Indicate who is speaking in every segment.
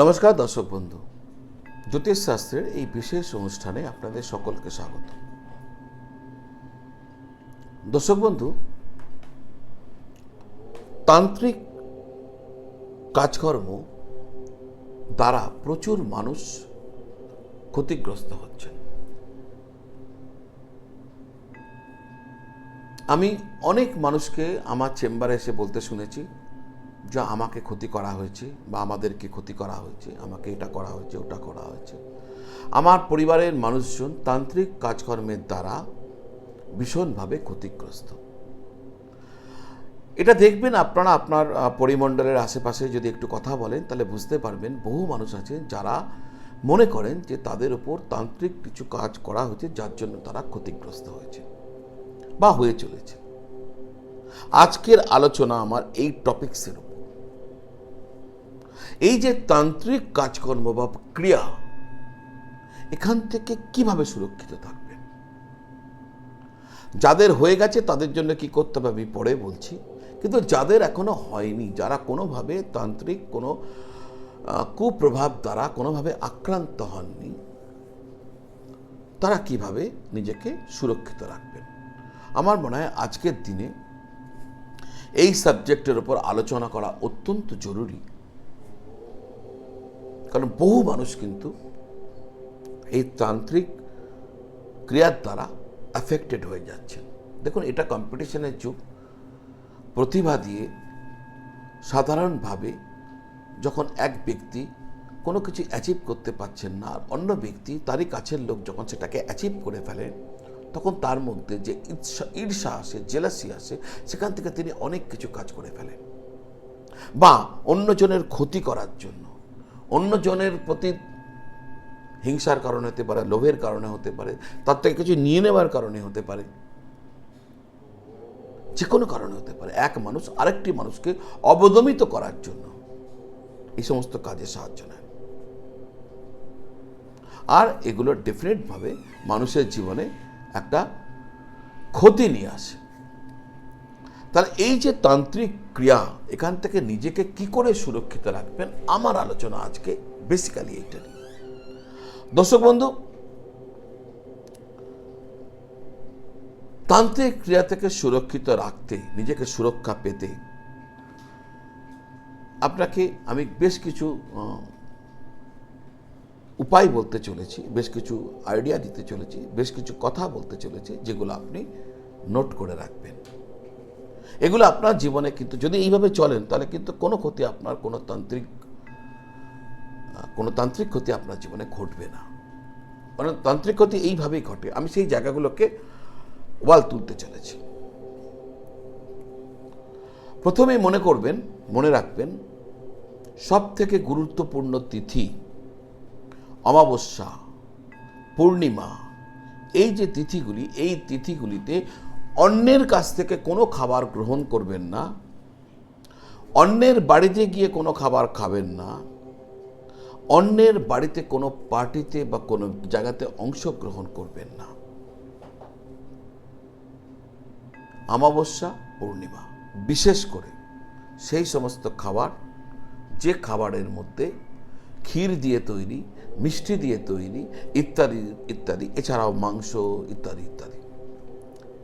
Speaker 1: নমস্কার দর্শক বন্ধু জ্যোতিষশাস্ত্রের এই বিশেষ অনুষ্ঠানে আপনাদের সকলকে স্বাগত। দর্শক বন্ধু, তান্ত্রিক কাজকর্ম দ্বারা প্রচুর মানুষ ক্ষতিগ্রস্ত হচ্ছেন। আমি অনেক মানুষকে আমার চেম্বারে এসে বলতে শুনেছি যা আমাকে ক্ষতি করা হয়েছে বা আমাদেরকে ক্ষতি করা হয়েছে, আমাকে এটা করা হয়েছে, ওটা করা হয়েছে। আমার পরিবারের মানুষজন তান্ত্রিক কাজকর্মের দ্বারা ভীষণভাবে ক্ষতিগ্রস্ত। এটা দেখবেন আপনারা আপনার পরিমণ্ডলের আশেপাশে যদি একটু কথা বলেন, তাহলে বুঝতে পারবেন বহু মানুষ আছে যারা মনে করেন যে তাদের উপর তান্ত্রিক কিছু কাজ করা হয়েছে, যার জন্য তারা ক্ষতিগ্রস্ত হয়েছে বা হয়ে চলেছে। আজকের আলোচনা আমার এই টপিক্সের উপর। এই যে তান্ত্রিক কাজকর্ম বা ক্রিয়া, এখান থেকে কীভাবে সুরক্ষিত থাকবেন যাদের হয়ে গেছে তাদের জন্য কি করতে হবে? আমি পরে বলছি। কিন্তু যাদের এখনও হয়নি, যারা কোনোভাবে তান্ত্রিক, কোনো কুপ্রভাব দ্বারা কোনোভাবে আক্রান্ত হননি, তারা কীভাবে নিজেকে সুরক্ষিত রাখবেন? আমার মনে হয় আজকের দিনে এই সাবজেক্টের উপর আলোচনা করা অত্যন্ত জরুরি। কারণ বহু মানুষ কিন্তু এই তান্ত্রিক ক্রিয়ার দ্বারা অ্যাফেক্টেড হয়ে যাচ্ছেন। দেখুন, এটা কম্পিটিশনের যুগ। প্রতিভা দিয়ে সাধারণভাবে যখন এক ব্যক্তি কোনো কিছু অ্যাচিভ করতে পারছেন না, আর অন্য ব্যক্তি, তারই কাছের লোক যখন সেটাকে অ্যাচিভ করে ফেলেন তখন তার মধ্যে যে ঈর্ষা ঈর্ষা আসে জেলাসি আসে, সেখান থেকে তিনি অনেক কিছু কাজ করে ফেলেন। বা অন্যজনের ক্ষতি করার জন্য। অন্যজনের প্রতি হিংসার কারণে হতে পারে, লোভের কারণে হতে পারে, তার থেকে কিছু নিয়ে নেওয়ার কারণে হতে পারে। যে কোনো কারণে হতে পারে। এক মানুষ আরেকটি মানুষকে অবদমিত করার জন্য এই সমস্ত কাজে সাহায্য নেয়। আর এগুলো ডেফিনেটভাবে মানুষের জীবনে একটা ক্ষতি নিয়ে আসে। তাহলে এই যে তান্ত্রিক ক্রিয়া, এখান থেকে নিজেকে কি করে সুরক্ষিত রাখবেন? আমার আলোচনা আজকে বেসিক্যালি এইটা নিয়ে। দর্শক বন্ধু, তান্ত্রিক ক্রিয়া থেকে সুরক্ষিত রাখতে, নিজেকে সুরক্ষা পেতে, আপনাকে আমি বেশ কিছু উপায় বলতে চলেছি, বেশ কিছু আইডিয়া দিতে চলেছি, বেশ কিছু কথা বলতে চলেছি, যেগুলো আপনি নোট করে রাখবেন। এগুলো আপনার জীবনে কিন্তু, যদি এইভাবে চলেন, তাহলে কিন্তু কোনো ক্ষতি আপনার, কোনো তান্ত্রিক কোনো তান্ত্রিক ক্ষতি আপনার জীবনে ঘটবে না। মানে তান্ত্রিক ক্ষতি এইভাবেই ঘটে। আমি সেই জায়গাগুলোকে ওয়াল তুলতে চলেছি। প্রথমেই মনে করবেন, মনে রাখবেন সব থেকে গুরুত্বপূর্ণ তিথি অমাবস্যা, পূর্ণিমা, এই যে তিথিগুলি, এই তিথিগুলিতে অন্যের কাছ থেকে কোনো খাবার গ্রহণ করবেন না, অন্যের বাড়িতে গিয়ে কোনো খাবার খাবেন না, অন্যের বাড়িতে কোনো পার্টিতে বা কোনো জায়গাতে অংশগ্রহণ করবেন না। অমাবস্যা, পূর্ণিমা, বিশেষ করে সেই সমস্ত খাবার, যে খাবারের মধ্যে ক্ষীর দিয়ে তৈরি, মিষ্টি দিয়ে তৈরি, ইত্যাদি ইত্যাদি, এছাড়াও মাংস, ইত্যাদি ইত্যাদি।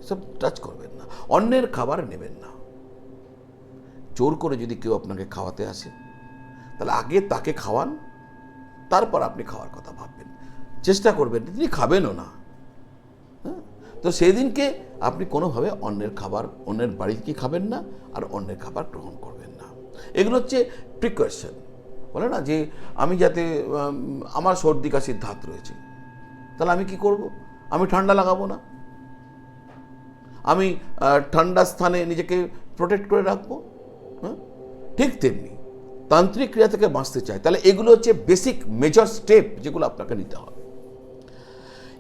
Speaker 1: সব টাচ করবেন না। অন্যের খাবার নেবেন না। জোর করে যদি কেউ আপনাকে খাওয়াতে আসে, তাহলে আগে তাকে খাওয়ান, তারপর আপনি খাওয়ার কথা ভাববেন। চেষ্টা করবেন, তিনি খাবেনও না। হ্যাঁ? তো সেই দিনকে আপনি কোনোভাবে অন্যের খাবার, অন্যের বাড়ি কি খাবেন না, আর অন্যের খাবার গ্রহণ করবেন না। এগুলো হচ্ছে প্রিকশন বলে না যে, আমি যাতে আমার সর্দি কাশির ধাত রয়েছে, তাহলে আমি কি করব? আমি ঠান্ডা লাগাবো না। আমি ঠান্ডা স্থানে নিজেকে প্রোটেক্ট করে রাখব হ্যাঁ? ঠিক তেমনি তান্ত্রিক ক্রিয়া থেকে বাঁচতে চাই। তাহলে এগুলো হচ্ছে বেসিক মেজর স্টেপ যেগুলো আপনাকে নিতে হবে।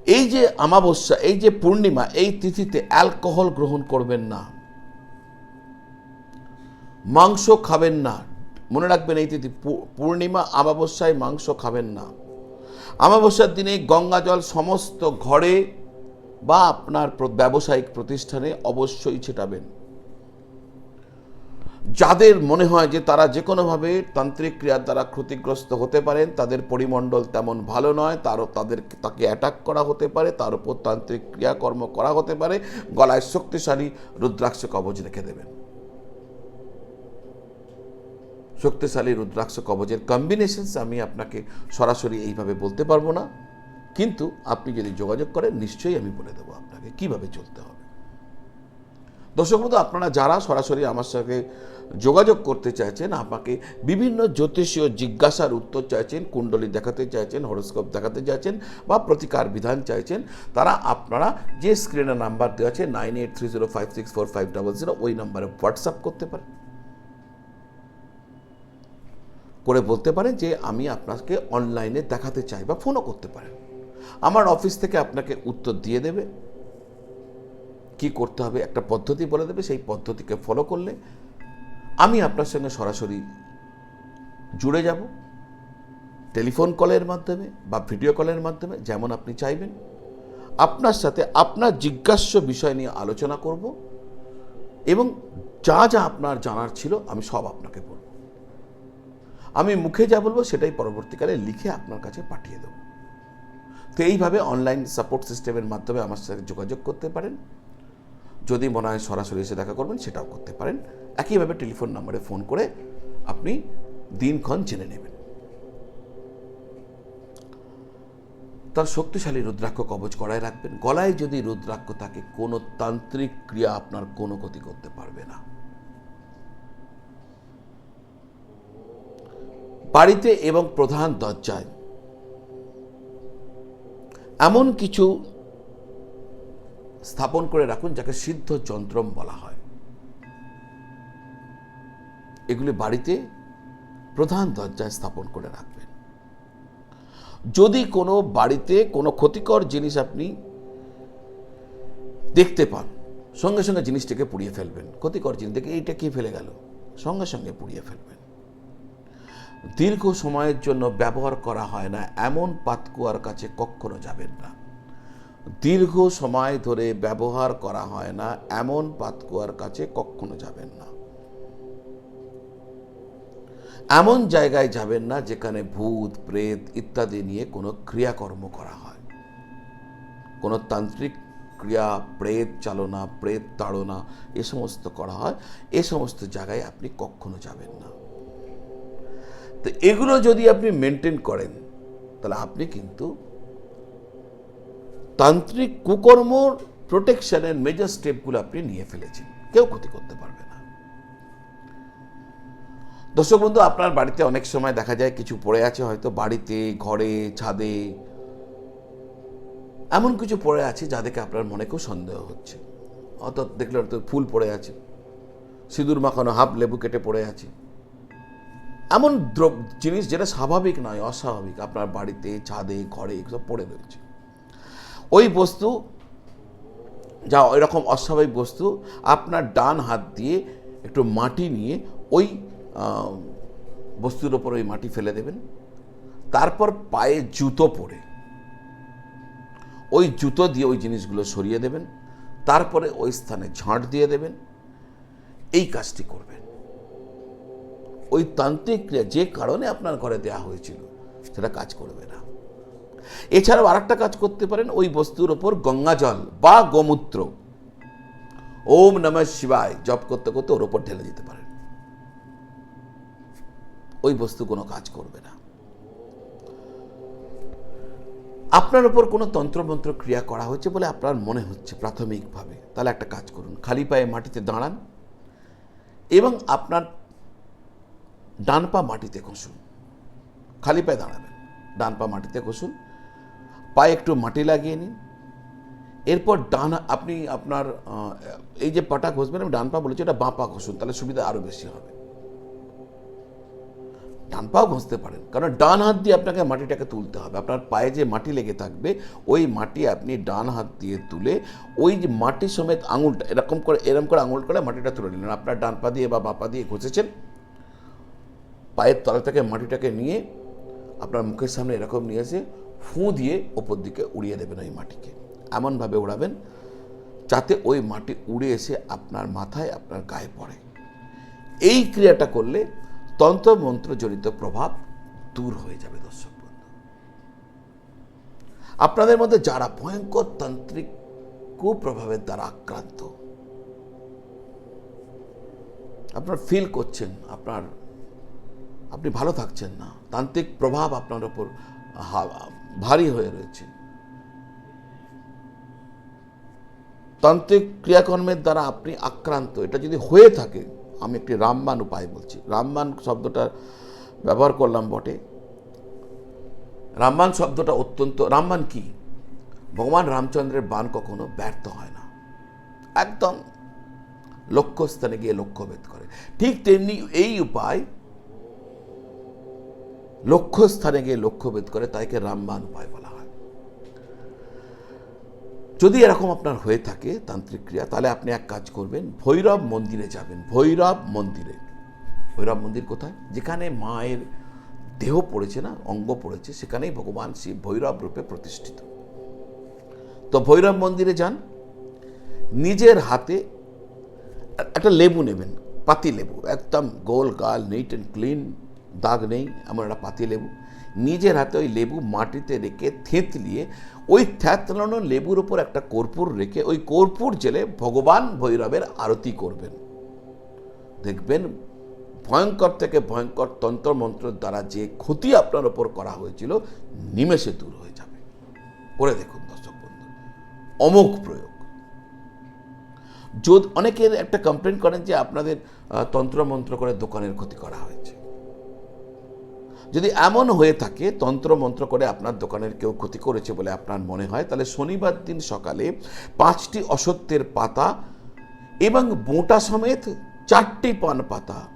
Speaker 1: এই যে অমাবস্যা এই যে পূর্ণিমা, এই তিথিতে অ্যালকোহল গ্রহণ করবেন না। মাংস খাবেন না। মনে রাখবেন এই তিথি পূর্ণিমা অমাবস্যায় মাংস খাবেন না। অমাবস্যার দিনে গঙ্গা জল সমস্ত ঘরে বা আপনার ব্যবসায়িক প্রতিষ্ঠানে অবশ্যই ছেটাবেন। যাদের মনে হয় যে তারা যে কোনোভাবে তান্ত্রিক ক্রিয়ার দ্বারা ক্ষতিগ্রস্ত হতে পারেন, তাদের পরিমণ্ডল তেমন ভালো নয় তারও তাদের তাকে অ্যাটাক করা হতে পারে, তার উপর তান্ত্রিক ক্রিয়াকর্ম করা হতে পারে, গলায় শক্তিশালী রুদ্রাক্ষ কবচ রেখে দেবেন। শক্তিশালী রুদ্রাক্ষ কবচের কম্বিনেশনস আমি আপনাকে সরাসরি এইভাবে বলতে পারব না। কিন্তু আপনি যদি যোগাযোগ করেন, নিশ্চয়ই আমি বলে দেবো আপনাকে কীভাবে চলতে হবে। দর্শক বন্ধু, আপনারা যারা সরাসরি আমার সঙ্গে যোগাযোগ করতে চাইছেন, আমাকে বিভিন্ন জ্যোতিষীয় জিজ্ঞাসার উত্তর চাইছেন, কুণ্ডলী দেখাতে চাইছেন, হরস্কোপ দেখাতে চাইছেন বা প্রতিকার বিধান চাইছেন, তারা আপনারা যে স্ক্রিনে নাম্বার দেওয়া আছে nine eight three zero five six four five double zero ওই নাম্বারে হোয়াটসঅ্যাপ করতে পারেন। করে বলতে পারেন যে, আমি আপনাকে অনলাইনে দেখাতে চাই বা ফোনও করতে পারেন। আমার অফিস থেকে আপনাকে উত্তর দিয়ে দেবে। কি করতে হবে একটা পদ্ধতি বলে দেবে, সেই পদ্ধতিকে ফলো করলে আমি আপনার সঙ্গে সরাসরি জুড়ে যাব। টেলিফোন কলের মাধ্যমে বা ভিডিও কলের মাধ্যমে, যেমন আপনি চাইবেন। আপনার সাথে আপনার জিজ্ঞাস্য বিষয় নিয়ে আলোচনা করব এবং যা যা আপনার জানার ছিল আমি সব আপনাকে বলব। আমি মুখে যা বলব সেটাই পরবর্তীকালে লিখে আপনার কাছে পাঠিয়ে দেবো। তো এইভাবে অনলাইন সাপোর্ট সিস্টেমের মাধ্যমে আমার সাথে যোগাযোগ করতে পারেন। যদি মনে হয় সরাসরি এসে দেখা করবেন, সেটাও করতে পারেন। একইভাবে টেলিফোন নাম্বারে ফোন করে আপনি দিনক্ষণ জেনে নেবেন। তার শক্তিশালী রুদ্রাক্ষ কবচ করায় রাখবেন। গলায় যদি রুদ্রাক্ষ থাকে, কোনো তান্ত্রিক ক্রিয়া আপনার কোনো ক্ষতি করতে পারবে না। বাড়িতে এবং প্রধান দরজায় এমন কিছু স্থাপন করে রাখুন যাকে সিদ্ধ যন্ত্রম বলা হয়। এগুলি বাড়িতে প্রধান দরজায় স্থাপন করে রাখবেন। যদি কোনো বাড়িতে কোনো ক্ষতিকর জিনিস আপনি দেখতে পান, সঙ্গে সঙ্গে জিনিসটাকে পুড়িয়ে ফেলবেন। ক্ষতিকর জিনিস দেখে এইটা কি ফেলে গেল? সঙ্গে সঙ্গে পুড়িয়ে ফেলবেন। দীর্ঘ সময়ের জন্য ব্যবহার করা হয় না, এমন পাতকুয়ার কাছে কখনো যাবেন না। দীর্ঘ সময় ধরে ব্যবহার করা হয় না, এমন পাতকুয়ার কাছে কখনো যাবেন না। এমন জায়গায় যাবেন না যেখানে ভূত, প্রেত ইত্যাদি নিয়ে কোনো ক্রিয়াকর্ম করা হয়। কোনো তান্ত্রিক ক্রিয়া, প্রেত চালনা, প্রেত তাড়না, এ সমস্ত করা হয়। এ সমস্ত জায়গায় আপনি কখনো যাবেন না। তো এগুলো যদি আপনি মেনটেন করেন, তাহলে আপনি কিন্তু তান্ত্রিক কুকর্মর প্রোটেকশনের মেজর স্টেপগুলো আপনি নিয়ে ফেলেছেন। কেউ ক্ষতি করতে পারবে না। দর্শক বন্ধু, আপনার বাড়িতে অনেক সময় দেখা যায় কিছু পড়ে আছে, হয়তো বাড়িতে, ঘরে, ছাদে, এমন কিছু পড়ে আছে যাদেরকে আপনার মনে কেউ সন্দেহ হচ্ছে। অর্থাৎ দেখলে হয়তো ফুল পড়ে আছে, সিঁদুর মাখানো হাফ লেবু কেটে পড়ে আছে। এমন জিনিস যেটা স্বাভাবিক নয়, অস্বাভাবিক। আপনার বাড়িতে, ছাদে, ঘরে এগুলো পড়ে রয়েছে। ওই বস্তু, যা এরকম অস্বাভাবিক বস্তু, আপনার ডান হাত দিয়ে একটু মাটি নিয়ে ওই বস্তুর ওপর ওই মাটি ফেলে দেবেন। তারপর পায়ে জুতো পরে, ওই জুতো দিয়ে ওই জিনিসগুলো সরিয়ে দেবেন। তারপরে ওই স্থানে ঝাঁট দিয়ে দেবেন। এই কাজটি করবেন। ওই তান্ত্রিক ক্রিয়া যে কারণে আপনার ঘরে দেয়া হয়েছিল, সেটা কাজ করবে না। এছাড়াও আরেকটা কাজ করতে পারেন, ওই বস্তুর ওপর গঙ্গা জল বা গোমূত্র, ওম নম শিবায় জপ করতে করতে ওর ওপর ঢেলে দিতে পারেন। ওই বস্তু কোনো কাজ করবে না। আপনার ওপর কোনো তন্ত্রমন্ত্র ক্রিয়া করা হচ্ছে বলে আপনার মনে হচ্ছে প্রাথমিকভাবে, তাহলে একটা কাজ করুন। খালি পায়ে মাটিতে দাঁড়ান এবং আপনার ডান পা মাটিতে ঘষুন খালি পায়ে দাঁড়াবেন। ডান পা মাটিতে ঘষুন পায়ে একটু মাটি লাগিয়ে নিন। এরপর ডান আপনি আপনার এই যে পাটা ঘষবেন, আমি ডান পা বলেছি, এটা বাঁ পা ঘষুন, তাহলে সুবিধা আরও বেশি হবে। ডান পাও ঘষতে পারেন, কারণ ডান হাত দিয়ে আপনাকে মাটিটাকে তুলতে হবে। আপনার পায়ে যে মাটি লেগে থাকবে, ওই মাটি আপনি ডান হাত দিয়ে তুলে, ওই যে মাটি সমেত আঙুলটা, এরকম করে এরকম করে আঙুল করে মাটিটা তুলে নিলেন। আপনার ডান পা দিয়ে বা বাঁ পা দিয়ে ঘষেছেন পায়ের তলা থেকে মাটিটাকে নিয়ে আপনার মুখের সামনে এরকম নিয়ে এসে ফুঁ দিয়ে ওপর দিকে উড়িয়ে দেবেন ওই মাটিকে। এমনভাবে উড়াবেন যাতে ওই মাটি উড়ে এসে আপনার মাথায়, আপনার গায়ে পড়ে। এই ক্রিয়াটা করলে তন্ত্র মন্ত্র জড়িত প্রভাব দূর হয়ে যাবে দর্শক বন্ধু। আপনাদের মধ্যে যারা ভয়ঙ্কর তান্ত্রিক কুপ্রভাবের দ্বারা আক্রান্ত, আপনার ফিল করছেন, আপনার আপনি ভালো থাকছেন না। তান্ত্রিক প্রভাব আপনার ওপর ভারী হয়ে রয়েছে। তান্ত্রিক ক্রিয়াকর্মের দ্বারা আপনি আক্রান্ত। এটা যদি হয়ে থাকে, আমি একটি রামবান উপায় বলছি। রামবান শব্দটা ব্যবহার করলাম বটে। রামবান শব্দটা অত্যন্ত রামবান কি? ভগবান রামচন্দ্রের বান কখনো ব্যর্থ হয় না। একদম লক্ষ্যস্থানে গিয়ে লক্ষ্যভেদ করে। ঠিক তেমনি এই উপায় লক্ষ্যস্থানে গিয়ে লক্ষ্যভেদ করে তাইকে রামবান উপায় বলা হয়। যদি এরকম আপনার হয়ে থাকে তান্ত্রিক ক্রিয়া, তাহলে আপনি এক কাজ করবেন, ভৈরব মন্দিরে যাবেন। ভৈরব মন্দিরে। ভৈরব মন্দির কোথায়? যেখানে মায়ের দেহ পড়েছে না, অঙ্গ পড়েছে, সেখানেই ভগবান শিব ভৈরব রূপে প্রতিষ্ঠিত। তো ভৈরব মন্দিরে যান, নিজের হাতে একটা লেবু নেবেন, পাতি লেবু, একদম গোল, গাল নিট অ্যান্ড ক্লিন দাগ নেই, এমন একটা পাতি লেবু। নিজের হাতে ওই লেবু মাটিতে রেখে থেঁতলিয়ে ওই থ্যাতলানো লেবুর ওপর একটা কর্পূর রেখে ওই কর্পূর জেলে ভগবান ভৈরবের আরতি করবেন। দেখবেন ভয়ঙ্কর থেকে ভয়ঙ্কর তন্ত্রমন্ত্রের দ্বারা যে ক্ষতি আপনার ওপর করা হয়েছিল, নিমেষে দূর হয়ে যাবে। করে দেখুন দর্শক বন্ধু, অমোঘ প্রয়োগ। যদি অনেকের একটা কমপ্লেন করেন যে আপনাদের তন্ত্রমন্ত্র করে দোকানের ক্ষতি করা হয়েছে। যদি এমন হয়ে থাকে তন্ত্রমন্ত্র করে আপনার দোকানের কেউ ক্ষতি করেছে বলে আপনার মনে হয়, তাহলে শনিবার দিন সকালে পাঁচটি অসত্যের পাতা এবং বোঁটা সমেত চারটি পান পাতা।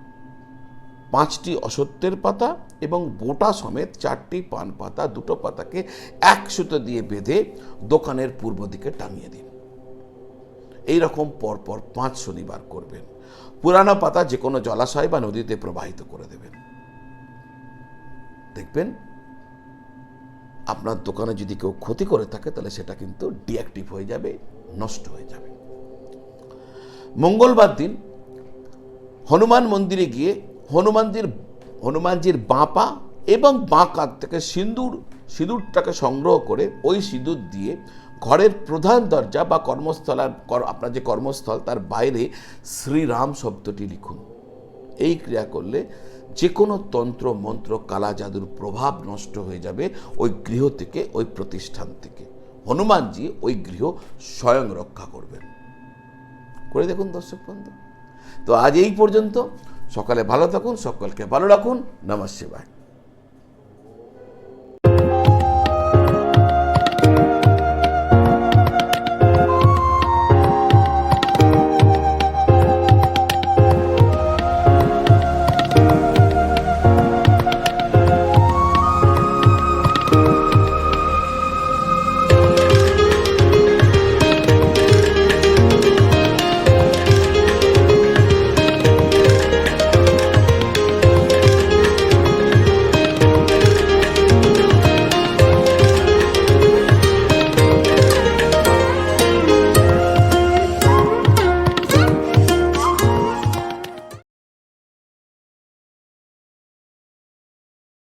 Speaker 1: পাঁচটি অসত্যের পাতা এবং বোটা সমেত চারটি পান পাতা দুটো পাতাকে এক সুতো দিয়ে বেঁধে দোকানের পূর্ব দিকে টাঙিয়ে দিন। এই রকম পরপর পাঁচ শনিবার করবেন। পুরানো পাতা যে কোনো জলাশয় বা নদীতে প্রবাহিত করে দেবেন। দেখবেন আপনার দোকানে যদি কেউ ক্ষতি করে থাকে, তাহলে সেটা কিন্তু ডিঅ্যাক্টিভ হয়ে যাবে, নষ্ট হয়ে যাবে। মঙ্গলবার দিন হনুমান মন্দিরে গিয়ে হনুমানজির হনুমানজির বাঁপা এবং বাঁ কাঁধ থেকে সিঁদুর, সিঁদুরটাকে সংগ্রহ করে ওই সিঁদুর দিয়ে ঘরের প্রধান দরজা বা কর্মস্থল আর কর- আপনার যে কর্মস্থল, তার বাইরে শ্রীরাম শব্দটি লিখুন। এই ক্রিয়া করলে যে কোনো তন্ত্র, মন্ত্র, কালা, জাদুর প্রভাব নষ্ট হয়ে যাবে ওই গৃহ থেকে, ওই প্রতিষ্ঠান থেকে। হনুমানজি ওই গৃহ স্বয়ং রক্ষা করবেন। করে দেখুন দর্শক বন্ধু। তো আজ এই পর্যন্ত। সকালে ভালো থাকুন, সকলকে ভালো রাখুন। নমঃ শিবায়